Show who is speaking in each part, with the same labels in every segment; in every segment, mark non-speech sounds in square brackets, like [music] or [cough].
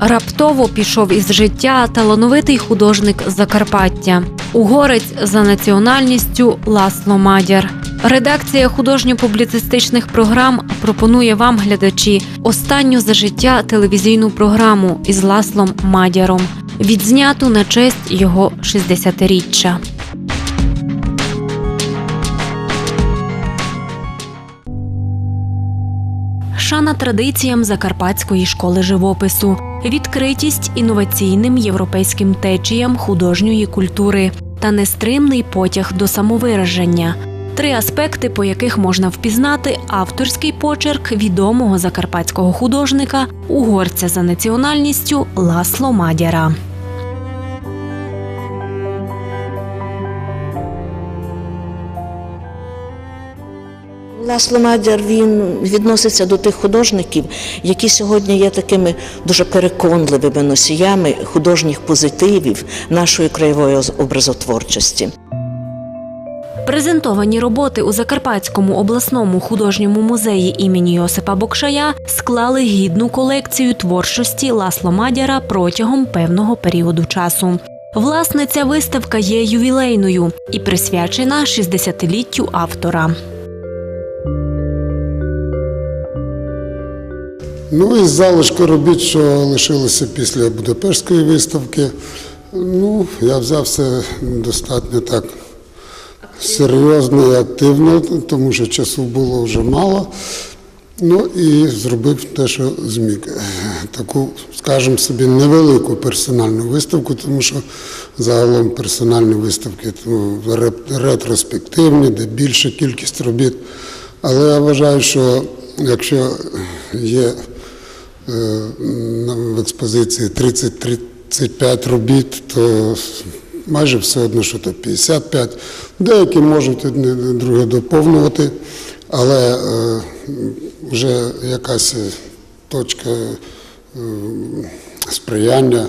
Speaker 1: Раптово пішов із життя талановитий художник Закарпаття, угорець за національністю Ласло Мадяр. Редакція художньо-публіцистичних програм пропонує вам, глядачі, останню за життя телевізійну програму із Ласлом Мадяром, відзняту на честь його 60-річчя. Шана традиціям Закарпатської школи живопису, відкритість інноваційним європейським течіям художньої культури та нестримний потяг до самовираження. Три аспекти, по яких можна впізнати авторський почерк відомого закарпатського художника, угорця за національністю Ласло Мадяра.
Speaker 2: Ласло Мадяр він відноситься до тих художників, які сьогодні є такими дуже переконливими носіями художніх позитивів нашої краєвої образотворчості.
Speaker 1: Презентовані роботи у Закарпатському обласному художньому музеї імені Йосипа Бокшая склали гідну колекцію творчості Ласло Мадяра протягом певного періоду часу. Власне, ця виставка є ювілейною і присвячена 60-літтю автора.
Speaker 3: Ну і залишки робіт, що лишилися після Будапештської виставки. Ну, я взявся достатньо так серйозно і активно, тому що часу було вже мало. Ну і зробив те, що зміг. Таку, скажімо собі, невелику персональну виставку, тому що загалом персональні виставки ну, ре- ретроспективні, де більша кількість робіт. Але я вважаю, що якщо є в експозиції 30-35 робіт, то майже все одно, що то 55. Деякі можуть одне друге доповнювати, але е, вже якась е, точка е, сприяння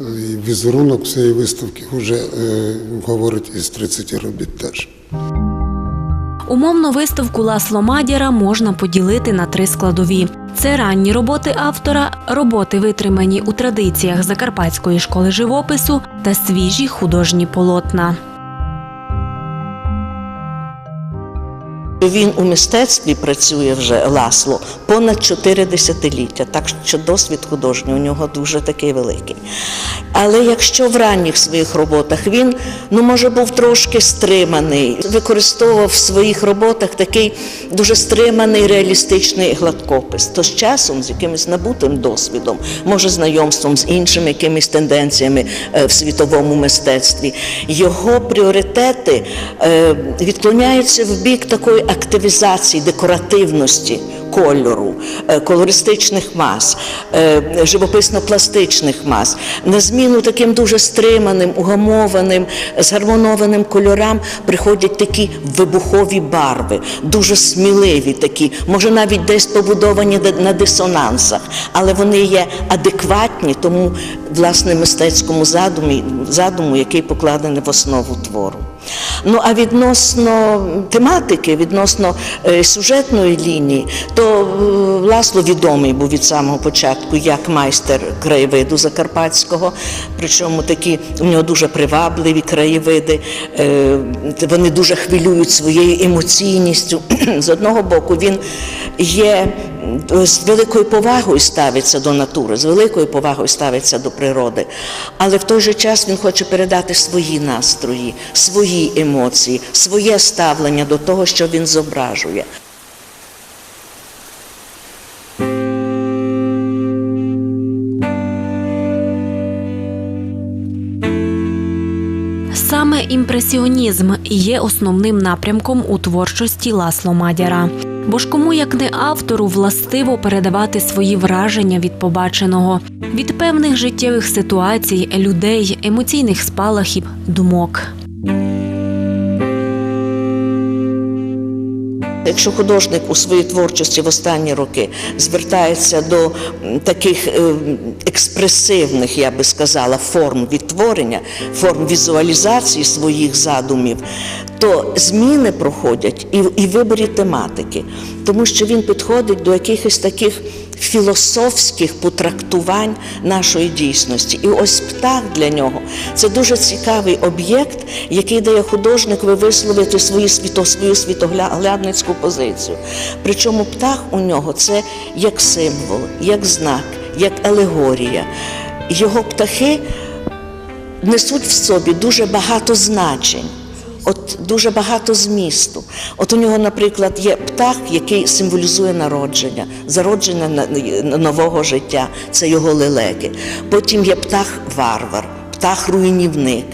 Speaker 3: е, і візерунок цієї виставки вже е, говорить із 30 робіт теж.
Speaker 1: Умовно виставку Ласло Мадіра можна поділити на три складові: це ранні роботи автора, роботи, витримані у традиціях Закарпатської школи живопису та свіжі художні полотна.
Speaker 2: Він у мистецтві працює вже Ласло понад чотири десятиліття, так що досвід художній у нього дуже такий великий. Але якщо в ранніх своїх роботах він, ну може, був трошки стриманий, використовував в своїх роботах такий дуже стриманий реалістичний гладкопис, то з часом, з якимось набутим досвідом, може знайомством з іншими якимись тенденціями е, в світовому мистецтві, його пріоритети е, відклоняються в бік такої активізації, декоративності кольору, колористичних мас, е, живописно-пластичних мас, на зміну таким дуже стриманим, угамованим, згармонованим кольорам приходять такі вибухові барви, дуже сміливі такі, може навіть десь побудовані на дисонансах, але вони є адекватні тому власне мистецькому задумі, задуму, який покладений в основу твору. Ну а відносно тематики, відносно е, сюжетної лінії, то е, Ласло відомий був від самого початку як майстер краєвиду закарпатського. Причому такі у нього дуже привабливі краєвиди. е, Вони дуже хвилюють своєю емоційністю. [clears throat] З одного боку, він є з великою повагою ставиться до натури, з великою повагою ставиться до природи. Але в той же час він хоче передати свої настрої, свої емоції, своє ставлення до того, що він зображує.
Speaker 1: Саме імпресіонізм є основним напрямком у творчості Ласло Мадяра. Бо ж кому як не автору властиво передавати свої враження від побаченого, від певних життєвих ситуацій, людей, емоційних спалахів, думок.
Speaker 2: Якщо художник у своїй творчості в останні роки звертається до таких е, експресивних, я би сказала, форм відтворення, форм візуалізації своїх задумів, то зміни проходять і, і в виборі тематики, тому що він підходить до якихось таких філософських потрактувань нашої дійсності. І ось птах для нього це дуже цікавий об'єкт, який дає художникові висловити свою, світо, свою світоглядницьку позицію. Причому птах у нього це як символ, як знак, як алегорія. Його птахи несуть в собі дуже багато значень. От дуже багато змісту. От у нього, наприклад, є птах, який символізує народження, зародження нового життя. Це його лелеки. Потім є птах варвар, птах руйнівник,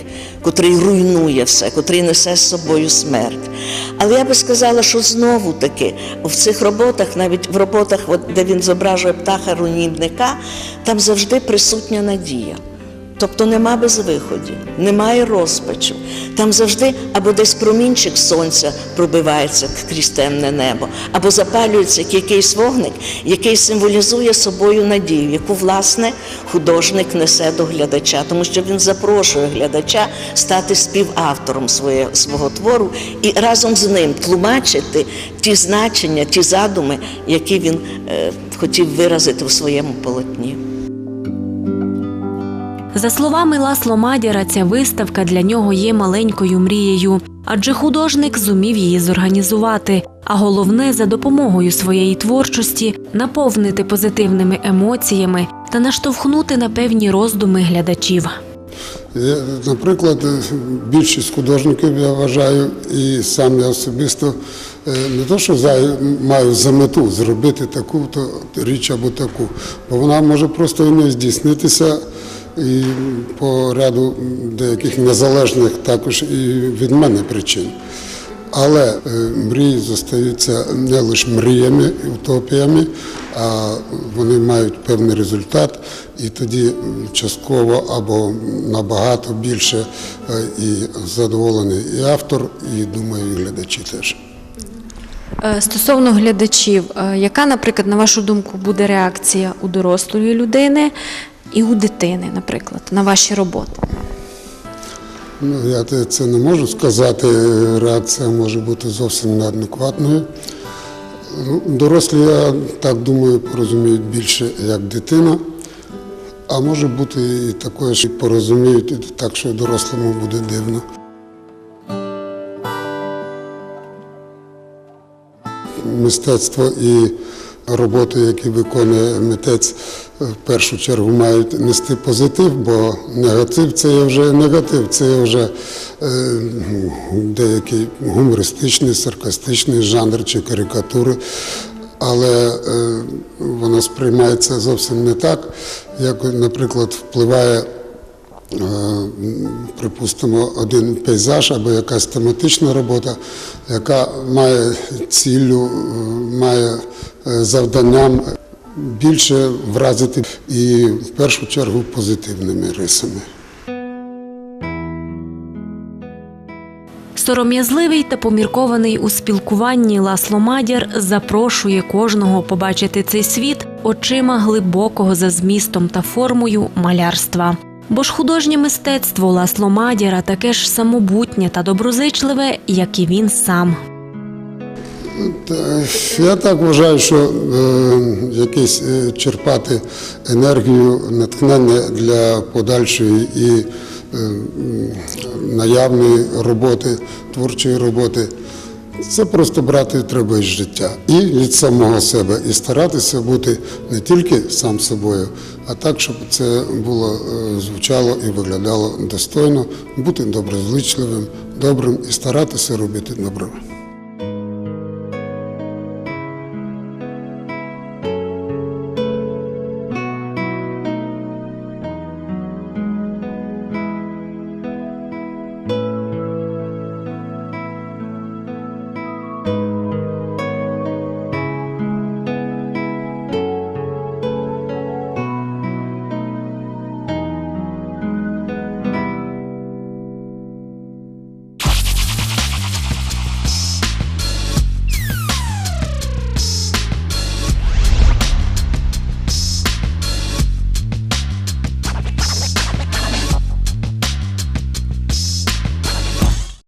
Speaker 2: котрий руйнує все, котрий несе з собою смерть. Але я би сказала, що знову таки в цих роботах, навіть в роботах, де він зображує птаха руйнівника, там завжди присутня надія. Тобто нема безвиходів, немає розпачу. Там завжди або десь промінчик сонця пробивається крізь темне небо, або запалюється якийсь вогник, який символізує собою надію, яку власне художник несе до глядача, тому що він запрошує глядача стати співавтором своє, свого твору і разом з ним тлумачити ті значення, ті задуми, які він е, хотів виразити у своєму полотні.
Speaker 1: За словами Ласло Мадяра, ця виставка для нього є маленькою мрією, адже художник зумів її зорганізувати. А головне, за допомогою своєї творчості наповнити позитивними емоціями та наштовхнути на певні роздуми глядачів.
Speaker 3: Наприклад, більшість художників, я вважаю, і сам я особисто е, не то, що маю за мету зробити таку то річ або таку, бо вона може просто не здійснитися і по ряду деяких незалежних також і від мене причин. Але е, мрії зостаються не лише мріями, утопіями, а вони мають певний результат, і тоді частково або набагато більше е, і задоволений і автор, і думаю, і глядачі теж.
Speaker 4: Е, Стосовно глядачів, яка, наприклад, на вашу думку, буде реакція у дорослої людини і у дитини, наприклад, на ваші роботи?
Speaker 3: Ну, я це не можу сказати. Реакція може бути зовсім неадекватною. Дорослі, я так думаю, порозуміють більше як дитина, а може бути і такою, що порозуміють так, що дорослому буде дивно. Мистецтво і роботи, які виконує митець, в першу чергу мають нести позитив, бо негатив це є вже негатив, це є вже е, деякий гумористичний, саркастичний жанр чи карикатури. Але е, воно сприймається зовсім не так, як, наприклад, впливає Е, припустимо, один пейзаж або якась тематична робота, яка має ціллю, е, має е, завданням більше вразити і в першу чергу позитивними рисами.
Speaker 1: Сором'язливий та поміркований у спілкуванні Ласло Мадяр запрошує кожного побачити цей світ очима глибокого за змістом та формою малярства. Бо ж художнє мистецтво Ласло Мадяра таке ж самобутнє та доброзичливе, як і він сам.
Speaker 3: Я так вважаю, що е, якийсь е, черпати енергію, натхнення для подальшої і е, наявної роботи, творчої роботи. Це просто брати треба із життя і від самого себе, і старатися бути не тільки сам собою, а так, щоб це було звучало і виглядало достойно, бути доброзичливим, добрим і старатися робити добре.